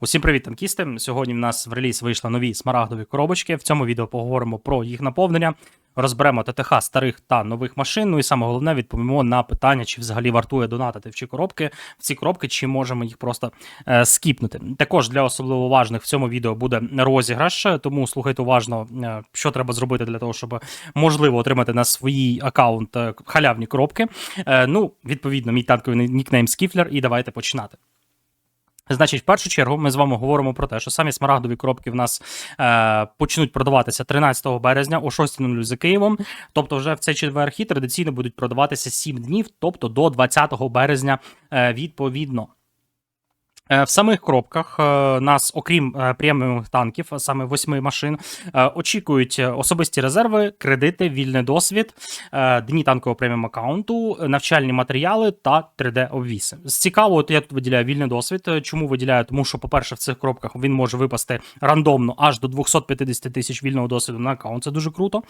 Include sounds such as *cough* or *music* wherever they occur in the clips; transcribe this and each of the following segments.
Усім привіт, танкісти! Сьогодні в нас в реліз вийшли нові смарагдові коробочки. В цьому відео поговоримо про їх наповнення, розберемо ТТХ старих та нових машин. Ну і саме головне відповімо на питання, чи взагалі вартує донатити в ці коробки, в ці коробки, чи можемо їх просто е, скіпнути. Також для особливо важних в цьому відео буде розіграш, тому слухайте уважно, е, що треба зробити для того, щоб можливо отримати на свій аккаунт е, халявні коробки. Е, ну, відповідно, мій танковий нікнейм Скіфлер, і давайте починати. Значить, в першу чергу ми з вами говоримо про те, що самі смарагдові коробки в нас е, почнуть продаватися 13 березня о 6.00 за Києвом. Тобто, вже в цей четвер хід традиційно будуть продаватися 7 днів, тобто до 20 березня е, відповідно. Е, В самих коробках е, нас, окрім е, преміумних танків, саме восьми машин, очікують особисті резерви, кредити, вільний досвід, дні танкового преміум аккаунту, навчальні матеріали та 3D-обвіси. З цікаво, от я тут виділяю вільний досвід. Чому виділяю? Тому що, по-перше, в цих коробках він може випасти рандомно аж до 250 тисяч вільного досвіду на аккаунт. Це дуже круто.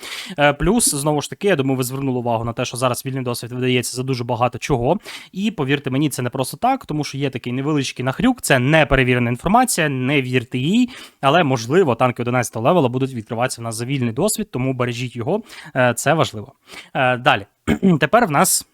Плюс, знову ж таки, я думаю, ви звернули увагу на те, що зараз вільний досвід видається за дуже багато чого. І повірте мені, це не просто так, тому що є такий невеличкий нахрюк. Це не перевірена інформація, не вірте їй, але можливо танки 11 левела будуть відкриватися в нас за вільний досвід, тому бережіть його. Е, Це важливо. Е, Далі, *clears throat* тепер в нас.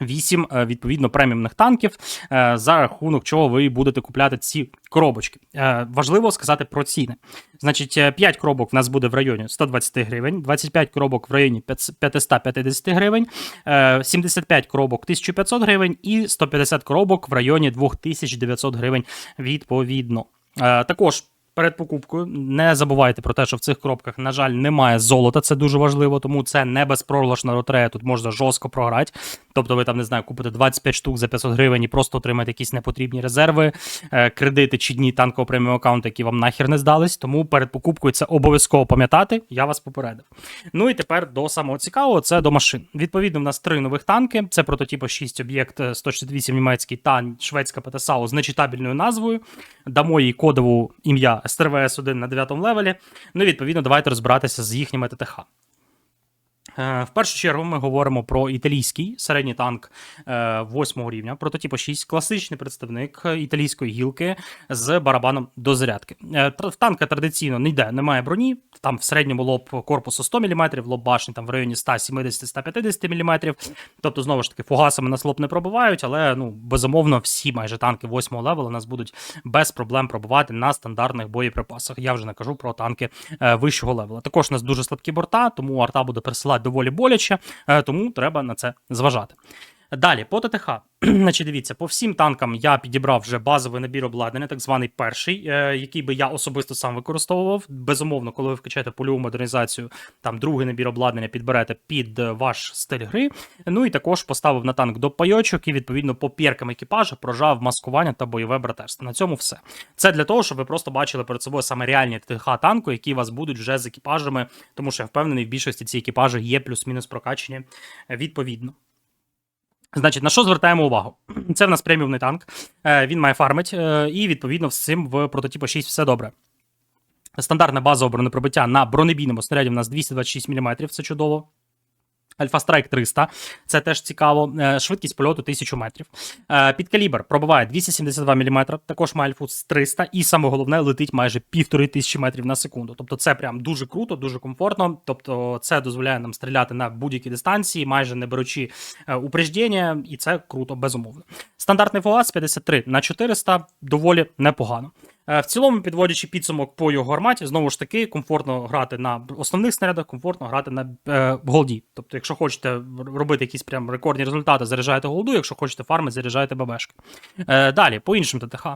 Вісім е, відповідно преміумних танків, е, за рахунок чого ви будете купляти ці коробочки. Е, Важливо сказати про ціни. Значить, 5 коробок в нас буде в районі 120 гривень, 25 коробок в районі 550 гривень, е, 75 коробок 1500 гривень і 150 коробок в районі 2900 гривень відповідно. Також перед покупкою не забувайте про те, що в цих коробках, на жаль, немає золота. Це дуже важливо, тому це не безпрограшна лотерея. Тут можна жорстко програти. Тобто, ви там не знаю, купите 25 штук за 500 гривень і просто отримаєте якісь непотрібні резерви, е, кредити чи дні танкового преміум аккаунту, які вам нахер не здались. Тому перед покупкою це обов'язково пам'ятати. Я вас попередив. Ну і тепер до самого цікавого це до машин. Відповідно, в нас три нових танки: це прототипа 6 об'єкт 168 німецький та шведська ПТСАУ з нечитабельною назвою. Дамо їй кодову ім'я стрвс 1 на 9 левелі. Ну і відповідно, давайте розбиратися з їхніми ТТХ. Е, В першу чергу ми говоримо про італійський середній танк 8 рівня, прототипу 6, класичний представник італійської гілки з барабаном до зарядки. Е, В танка традиційно ніде немає броні, там в середньому лоб корпусу 100 мм, лоб башні там в районі 170-150 мм. Тобто, знову ж таки, фугасами нас лоб не пробивають, але ну, безумовно всі майже танки 8 левела нас будуть без проблем пробувати на стандартних боєприпасах. Я вже не кажу про танки е, вищого левела. Також у нас дуже слабкі борта, тому арта буде присилати доволі боляче, е, тому треба на це зважати. Далі, по ТТХ. *clears throat* Значить, дивіться, по всім танкам я підібрав вже базовий набір обладнання, так званий перший, е, який би я особисто сам використовував. Безумовно, коли ви вкачаєте польову модернізацію, там другий набір обладнання підберете під е, ваш стиль гри. Ну і також поставив на танк до пайочок і відповідно по піркам екіпажа прожав маскування та бойове братерство. На цьому все. Це для того, щоб ви просто бачили перед собою саме реальні ТТХ танку, які у вас будуть вже з екіпажами, тому що я впевнений, в більшості ці екіпажі є плюс-мінус прокачені е, відповідно. Значить, на що звертаємо увагу? *clears throat* Це в нас преміумний танк, е, він має фармить, е, і відповідно з цим в прототипу 6 все добре. Стандартна базове бронепробиття на бронебійному снаряді у нас 226 мм, це чудово. Альфа Страйк 300, це теж цікаво. Е, Швидкість польоту 1000 метрів. Е, Підкалібр пробиває 272 мм, також має альфу з 300, і саме головне летить майже 1500 метрів на секунду. Тобто це прям дуже круто, дуже комфортно. Тобто це дозволяє нам стріляти на будь-які дистанції, майже не беручи е, упреждення, і це круто, безумовно. Стандартний ФОАС 53 на 400 доволі непогано. Е, В цілому, підводячи підсумок по його гарматі, знову ж таки, комфортно грати на основних снарядах, комфортно грати на е, голді. Тобто, якщо хочете робити якісь прям рекордні результати, заряджаєте голду, якщо хочете фарми, заряджаєте ББшки. Е, далі, по іншим ТТХ.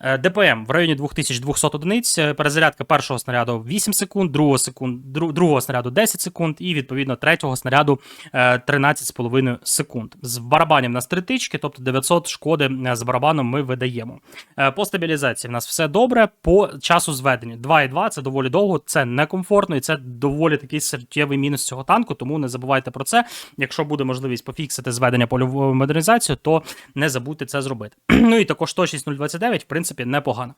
Е, ДПМ в районі 2200 одиниць, е, перезарядка першого снаряду 8 секунд, другого, секунд, дру- другого снаряду 10 секунд і, відповідно, третього снаряду е, 13,5 секунд. З барабанів в нас три тички, тобто 900 шкоди е, з барабаном ми видаємо. Е, По стабілізації в нас все добре. По часу зведення 2,2 це доволі довго, це некомфортно і це доволі такий суттєвий мінус цього танку, тому не забувайте про це. Якщо буде можливість пофіксити зведення польової модернізації, то не забудьте це зробити. *clears throat* ну і також 106029, в принципі, непогано.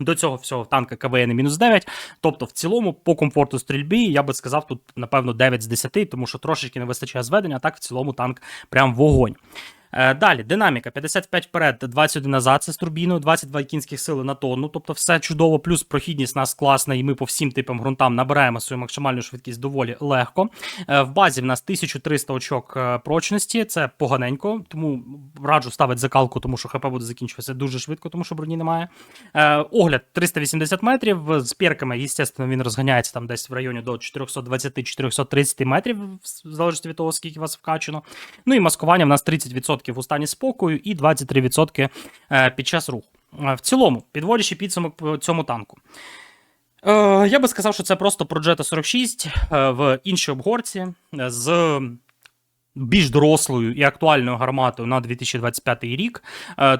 До цього всього танка КВН мінус 9. Тобто, в цілому, по комфорту стрільби, я би сказав, тут, напевно, 9 з 10, тому що трошечки не вистачає зведення, а так в цілому танк прям вогонь. Е, Далі, динаміка 55 вперед, 21 назад. Це з турбіною, 22 кінських сили на тонну. Тобто все чудово. Плюс прохідність нас класна, і ми по всім типам ґрунтам набираємо свою максимальну швидкість доволі легко. Е, В базі в нас 1300 очок е, прочності. Це поганенько, тому раджу ставити закалку, тому що ХП буде закінчуватися дуже швидко, тому що броні немає. Огляд 380 метрів. З перками, звісно, він розганяється там десь в районі до 420-430 метрів, в залежності від того, скільки вас вкачано. Ну і маскування в нас 30% у стані спокою і 23% е, під час руху. Е, В цілому, підводячи підсумок по цьому танку. Е, Я би сказав, що це просто Progetto 46 е, в іншій обгорці з більш дорослою і актуальною гарматою на 2025 рік,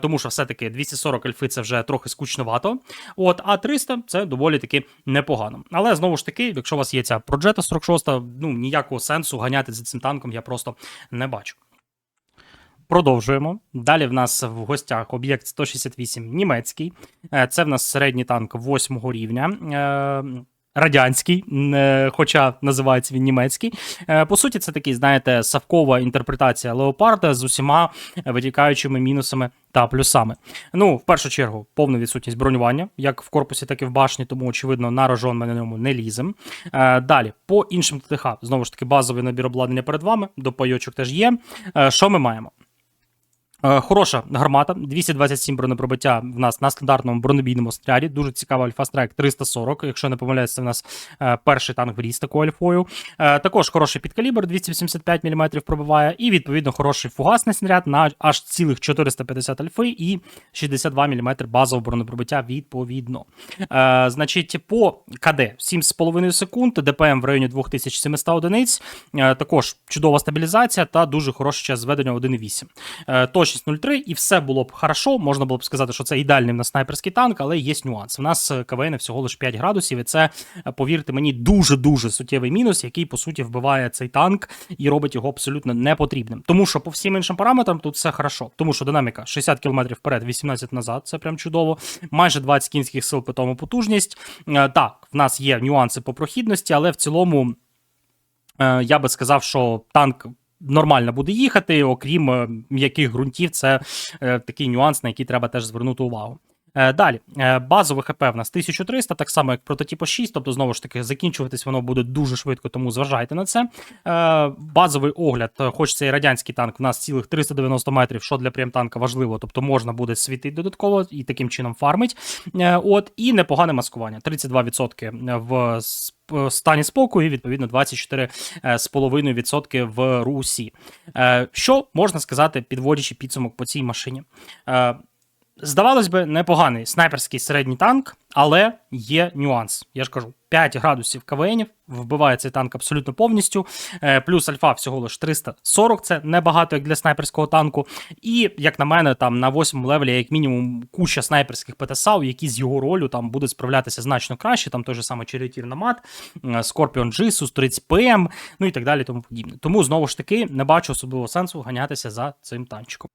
тому що все-таки 240 альфи це вже трохи скучновато. От, а 300 це доволі таки непогано. Але знову ж таки, якщо у вас є ця Progetto 46, ну ніякого сенсу ганяти за цим танком я просто не бачу. Продовжуємо. Далі в нас в гостях об'єкт 168 німецький. Е, Це в нас середній танк 8 рівня. Е, Радянський, е, хоча називається він німецький. По суті, це такий, знаєте, савкова інтерпретація леопарда з усіма витікаючими мінусами та плюсами. Ну, в першу чергу, повна відсутність бронювання, як в корпусі, так і в башні, тому, очевидно, на рожон ми на ньому не лізем. Далі, по іншим ТТХ, знову ж таки, базовий набір обладнання перед вами, до пайочок теж є. Що ми маємо? Е, хороша гармата, 227 бронепробиття в нас на стандартному бронебійному снаряді. Дуже цікава Альфа Страйк 340. Якщо не помиляюся, це в нас е, перший танк в ріс такою альфою. Е, також хороший підкалібр 285 мм пробиває. І відповідно хороший фугасний снаряд на аж цілих 450 альфи і 62 мм базового бронепробиття відповідно. Значить, по КД 7,5 секунд, ДПМ в районі 2700 одиниць. Також чудова стабілізація та дуже хороше час зведення 1,8. Точно 6.03, і все було б хорошо. Можна було б сказати, що це ідеальний в нас снайперський танк, але є нюанс. У нас е, КВН всього лише 5 градусів, і це, е, повірте мені, дуже дуже суттєвий мінус, який по суті вбиває цей танк і робить його абсолютно непотрібним. Тому що по всім іншим параметрам тут все хорошо. Тому що динаміка 60 км вперед, 18 назад, це прям чудово. Майже 20 кінських сил питому потужність. Е, так, в нас є нюанси по прохідності, але в цілому. Я би сказав, що танк нормально буде їхати, окрім е, м'яких ґрунтів, це е, такий нюанс, на який треба теж звернути увагу. Е, Далі, Е, базове ХП в нас 1300, так само як прототипу 6, тобто, знову ж таки, закінчуватись воно буде дуже швидко, тому зважайте на це. Е, Базовий огляд, хоч це і радянський танк, в нас цілих 390 метрів, що для прем-танка важливо, тобто можна буде світити додатково і таким чином фармить. От, і непогане маскування. 32% в стані спокою, і відповідно 24,5% в русі. Що можна сказати, підводячи підсумок по цій машині? Здавалось би, непоганий снайперський середній танк, але є нюанс. Я ж кажу, 5 градусів КВНів, вбиває цей танк абсолютно повністю. Е, Плюс альфа всього лиш 340, це небагато як для снайперського танку. І, як на мене, там на 8 левелі, як мінімум, куча снайперських ПТСАУ, які з його ролю там будуть справлятися значно краще. Там той же самий Черетір Намат, Scorpion G, Сус 30 PM, ну і так далі, тому подібне. Тому знову ж таки не бачу особливого сенсу ганятися за цим танчиком.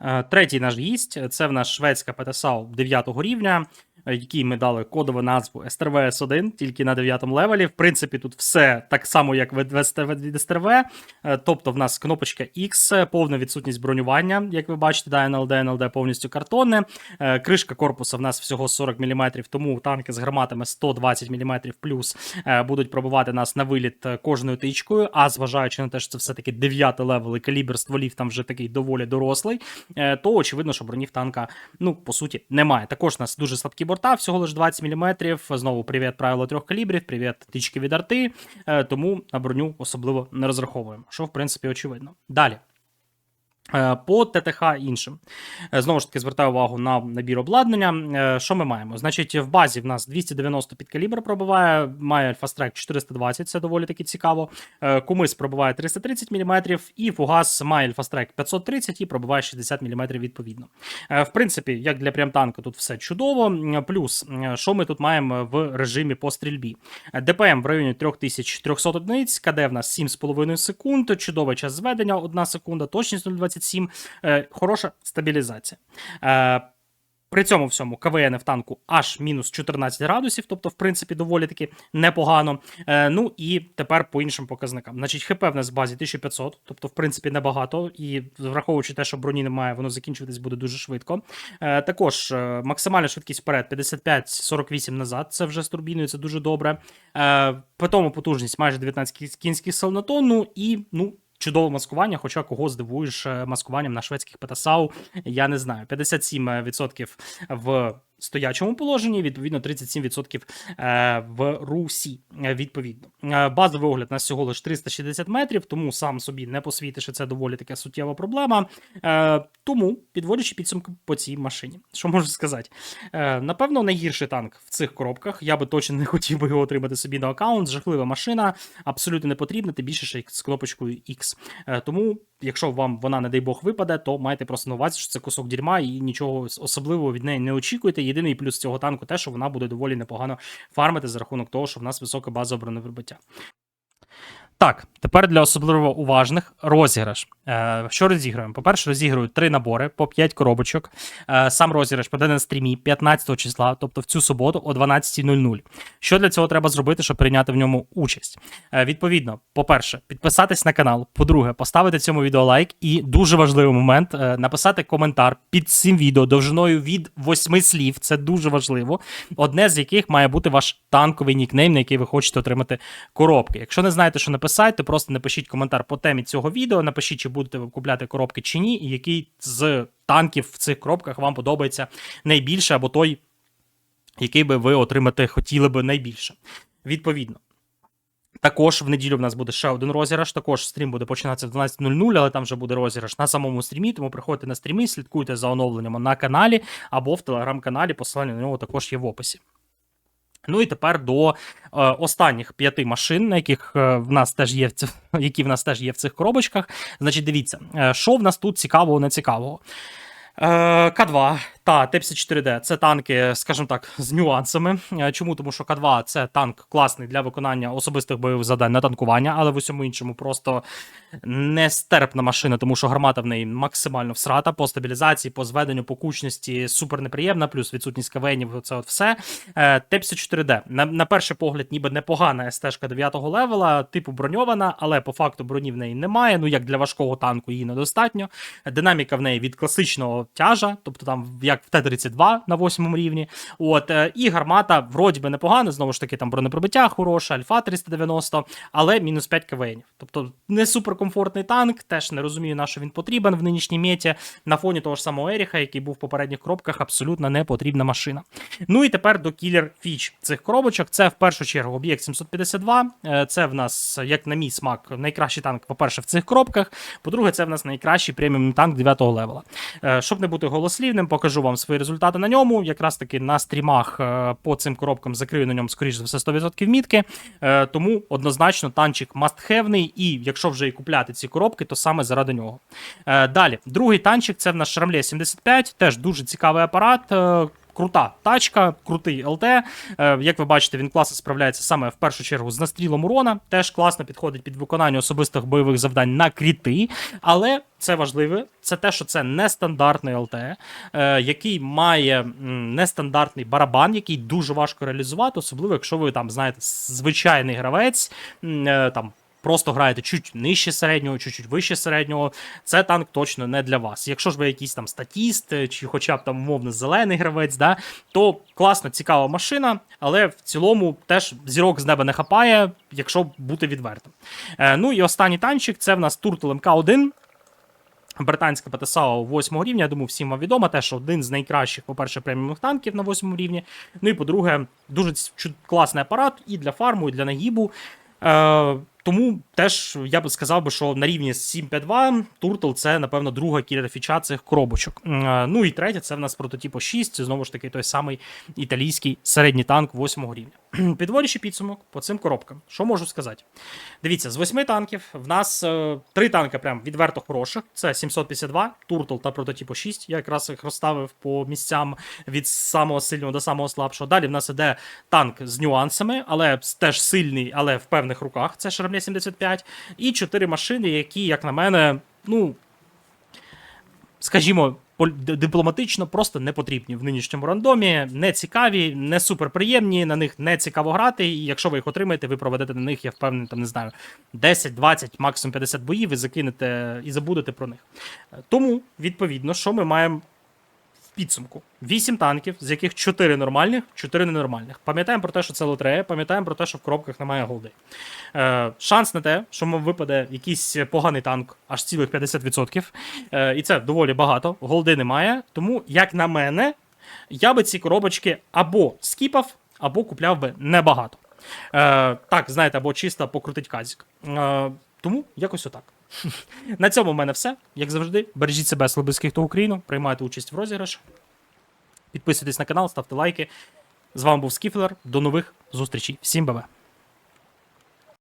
Е, Третій наш гість це в нас шведська ПТСАУ 9 рівня, якій ми дали кодову назву STRVS 1 тільки на 9 левелі. В принципі, тут все так само, як від STRV. Е, Тобто, в нас кнопочка X, повна відсутність бронювання, як ви бачите, да, NLD, NLD повністю картонне. Е, Кришка корпуса в нас всього 40 мм, тому танки з гарматами 120 мм плюс е, будуть пробувати нас на виліт е, кожною тичкою. А зважаючи на те, що це все-таки 9 левел і калібр стволів там вже такий доволі дорослий, е, то очевидно, що бронів танка, ну, по суті, немає. Також у нас дуже слабкі борта, всього лише 20 мм. Знову привіт, правило трьох калібрів, привіт, тички від арти. Е, Тому на броню особливо не розраховуємо, що в принципі очевидно. Далі. Е, по ТТХ іншим е, знову ж таки звертаю увагу на набір обладнання. Е, що ми маємо? Значить, в базі в нас 290 під калібр пробиває, має альфастрек 420, це доволі таки цікаво. Кумис пробиває 330 мм, і фугас має альфастрек 530 і пробиває 60 мм відповідно. В принципі, як для прямтанка, тут все чудово. Плюс, що ми тут маємо в режимі по стрільбі? ДПМ в районі 3300 одиниць, КД в нас 7,5 секунд, чудовий час зведення 1 секунда, точність 0,20. 1,27. Е, хороша стабілізація. Е, при цьому всьому КВН в танку аж мінус 14 градусів, тобто, в принципі, доволі таки непогано. Е, ну і тепер по іншим показникам. Значить, ХП в нас в базі 1500, тобто, в принципі, небагато. І враховуючи те, що броні немає, воно закінчуватись буде дуже швидко. Е, також е, максимальна швидкість вперед 55-48 назад. Це вже з турбіною, це дуже добре. Е, Питому потужність майже 19 кінських сил на тонну і ну. Чудове маскування, хоча кого здивуєш е, маскуванням на шведських петасау, я не знаю. 57% в стоячому положенні, відповідно 37% е, в русі. е, Відповідно, Е, базовий огляд у нас всього лише 360 метрів, тому сам собі не посвітиш, це доволі така суттєва проблема. Тому, підводячи підсумки по цій машині, що можу сказати? Напевно, найгірший танк в цих коробках. Я би точно не хотів би його отримати собі на аккаунт. Жахлива машина, абсолютно не потрібна, тим більше ще з кнопочкою X. Тому, якщо вам вона, не дай Бог, випаде, то маєте просто на увазі, що це кусок дерьма і нічого особливого від неї не очікуєте. Єдиний плюс цього танку те, що вона буде доволі непогано фармити за рахунок того, що в нас висока база броневибиття. Так, тепер для особливо уважних розіграш. Е, що розіграємо? По-перше, розіграю три набори по 5 коробочок. Е, сам розіграш буде на стрімі 15 числа, тобто в цю суботу о 12.00. Що для цього треба зробити, щоб прийняти в ньому участь? Е, відповідно, по-перше, підписатись на канал. По-друге, поставити цьому відео лайк. І дуже важливий момент написати коментар під цим відео довжиною від 8 слів. Це дуже важливо. Одне з яких має бути ваш танковий нікнейм, на який ви хочете отримати коробки. Якщо не знаєте, що написати, то просто напишіть коментар по темі цього відео. Напишіть, чи будете ви купляти коробки чи ні, і який з танків в цих коробках вам подобається найбільше, або той, який би ви отримати хотіли би найбільше. Відповідно. Також в неділю в нас буде ще один розіграш. Також стрім буде починатися в 12.00, але там вже буде розіграш на самому стрімі. Тому приходьте на стріми, слідкуйте за оновленнями на каналі або в телеграм-каналі. Посилання на нього також є в описі. Ну і тепер до е, останніх п'яти машин, на яких е, в нас теж є *laughs* які в нас теж є в цих коробочках. Значить, дивіться, е, що в нас тут цікавого, не цікавого. Е, К2 та Т-54Д це танки, скажімо так, з нюансами. Е, Чому? Тому що К2 це танк класний для виконання особистих бойових завдань на танкування, але в усьому іншому просто нестерпна машина, тому що гармата в неї максимально всрата по стабілізації, по зведенню, по кучності супер неприємна, плюс відсутність КВНів, це от все. Е, Т-54Д. На, на перший погляд, ніби непогана СТ-шка 9 левела, типу броньована, але по факту броні в неї немає. Ну як для важкого танку її недостатньо. Динаміка в неї від класичного тяжа, тобто там як в Т-32 на 8 рівні. От, е, і гармата вроді би непогана, знову ж таки, там бронепробиття хороше, Альфа 390, але мінус 5 КВНів. Тобто не суперкомфортний танк, теж не розумію, на що він потрібен в нинішній меті. На фоні того ж самого Еріха, який був в попередніх коробках, абсолютно не потрібна машина. Ну і тепер до кілер фіч цих коробочок. Це в першу чергу об'єкт 752. Е, Це в нас, як на мій смак, найкращий танк, по-перше, в цих коробках. По-друге, це в нас найкращий преміум танк 9 левела. Е, Щоб не бути голослівним, покажу вам свої результати на ньому. Якраз таки на стрімах е, по цим коробкам закрию на ньому, скоріш за все, 100% мітки. Е, Тому однозначно танчик мастхевний, і якщо вже і купляти ці коробки, то саме заради нього. Е, Далі, другий танчик це в нас Шрамлє 75, теж дуже цікавий апарат. Крута тачка, крутий ЛТ. Е, як ви бачите, він класно справляється саме в першу чергу з настрілом урона. Теж класно підходить під виконання особистих бойових завдань на кріти. Але це важливе, це те, що це нестандартний ЛТ, е, який має нестандартний барабан, який дуже важко реалізувати, особливо якщо ви там знаєте звичайний гравець, е, там. Просто граєте чуть нижче середнього, чуть-чуть вище середнього. Це танк точно не для вас. Якщо ж ви якийсь там статіст, е, чи хоча б там умовно зелений гравець, да, то класна, цікава машина, але в цілому теж зірок з неба не хапає, якщо бути відвертим. Е, ну і останній танчик це в нас Turtle МК-1. Британська ПТСАО 8 рівня, я думаю, всім вам відомо, те, що один з найкращих, по-перше, преміумних танків на 8 рівні. Ну і по-друге, дуже класний апарат і для фарму, і для нагібу. Е, тому теж я би сказав би, що на рівні з 752 Turtle це, напевно, друга кілер-фіча цих коробочок. Е, ну і третя це в нас прототипу 6, це знову ж таки той самий італійський середній танк 8 рівня. *clears throat* Підводячи підсумок по цим коробкам, що можу сказати? Дивіться, з восьми танків в нас е, три танки прям відверто хороших. Це 752, Туртл та прототипу 6. Я якраз їх розставив по місцям від самого сильного до самого слабшого. Далі в нас іде танк з нюансами, але теж сильний, але в певних руках. Це Шармле 75. І чотири машини, які, як на мене, ну. Скажімо, дипломатично просто не потрібні в нинішньому рандомі, не цікаві, не суперприємні, на них не цікаво грати. І якщо ви їх отримаєте, ви проведете на них, я впевнений, там не знаю, 10, 20, максимум 50 боїв і закинете і забудете про них. Е, Тому, відповідно, що ми маємо підсумку: 8 танків, з яких 4 нормальних, 4 ненормальних. Пам'ятаємо про те, що це лотерея, пам'ятаємо про те, що в коробках немає голди. Е, шанс на те, що вам випаде якийсь поганий танк, аж цілих 50%. Е, і це доволі багато. Голди немає. Тому, як на мене, я би ці коробочки або скіпав, або купляв би небагато. Е, так, знаєте, або чисто покрутить казік. Е, тому якось отак. На цьому в мене все. Як завжди, бережіть себе, Слабиських, та Україну, приймайте участь в розіграш. Підписуйтесь на канал, ставте лайки. З вами був Скіфлер. До нових зустрічей. Всім бабе.